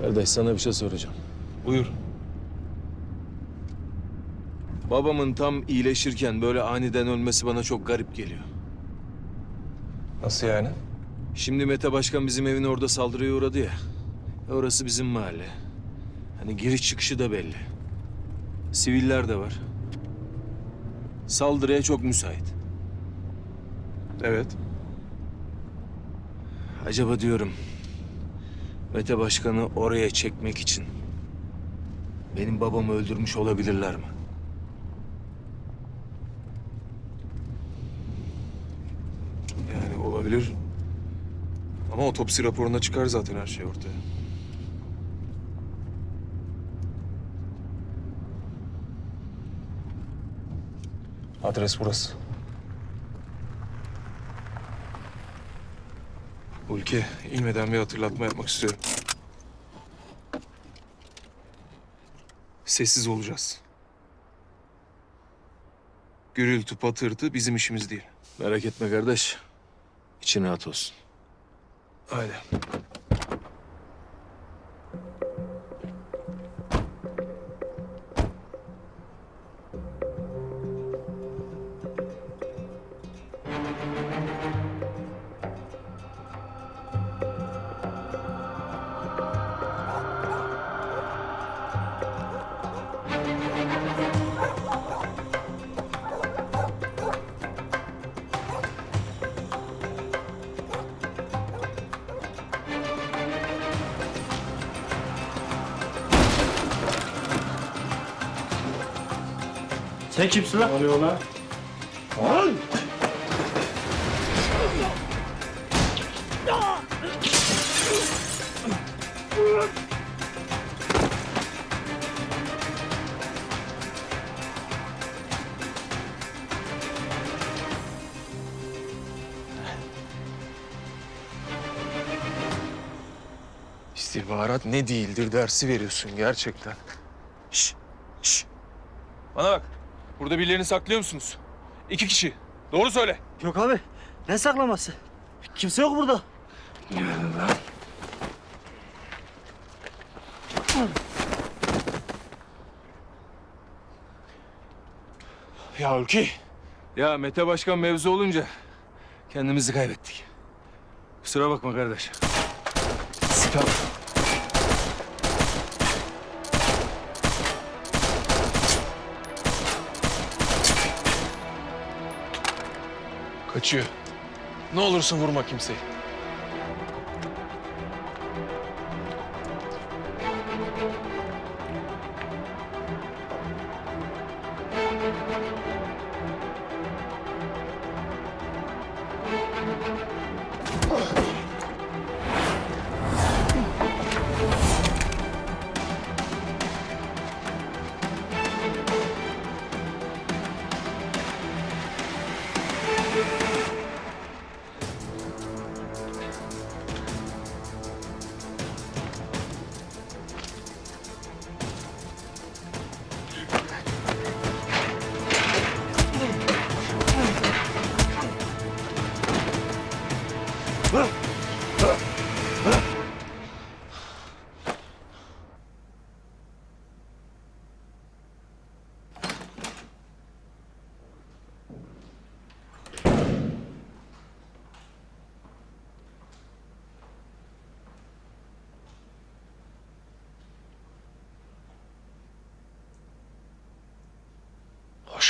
Kardeş sana bir şey soracağım. Buyur. Babamın tam iyileşirken böyle aniden ölmesi bana çok garip geliyor. Nasıl yani? Şimdi Mete Başkan bizim evin orada saldırıya uğradı ya. E Orası bizim mahalle. Hani giriş çıkışı da belli. Siviller de var. Saldırıya çok müsait. Evet. Acaba diyorum Mete Başkan'ı oraya çekmek için benim babamı öldürmüş olabilirler mi? Yani olabilir. Ama otopsi raporunda çıkar zaten her şey ortaya. Adres burası. Ülke, inmeden bir hatırlatma yapmak istiyorum. Sessiz olacağız. Gürültü, patırtı bizim işimiz değil. Merak etme kardeş. İçin rahat olsun. Haydi. Sen kimsin lan? oluyor lan? İstihbarat ne değildir dersi veriyorsun gerçekten. Şş, şş. Bana bak. Burada birilerini saklıyor musunuz? İki kişi. Doğru söyle. Yok abi. Ne saklaması? Kimse yok burada. Ya Ülke. Ya Mete Başkan mevzu olunca kendimizi kaybettik. Kusura bakma kardeş. Siper. Kaçıyor. Ne olursun vurma kimseyi.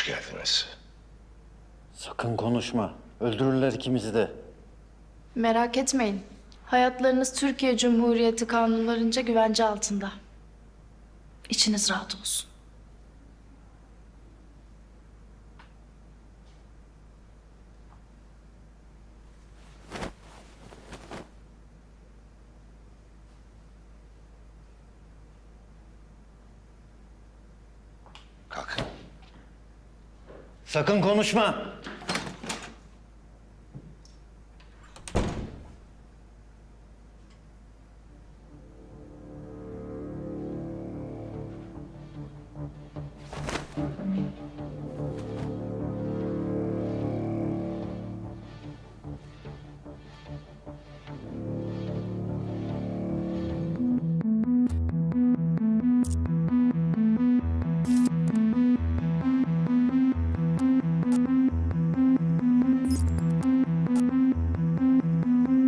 Hoş geldiniz. Sakın konuşma. Öldürürler ikimizi de. Merak etmeyin. Hayatlarınız Türkiye Cumhuriyeti kanunlarınca güvence altında. İçiniz rahat olsun. Sakın konuşma.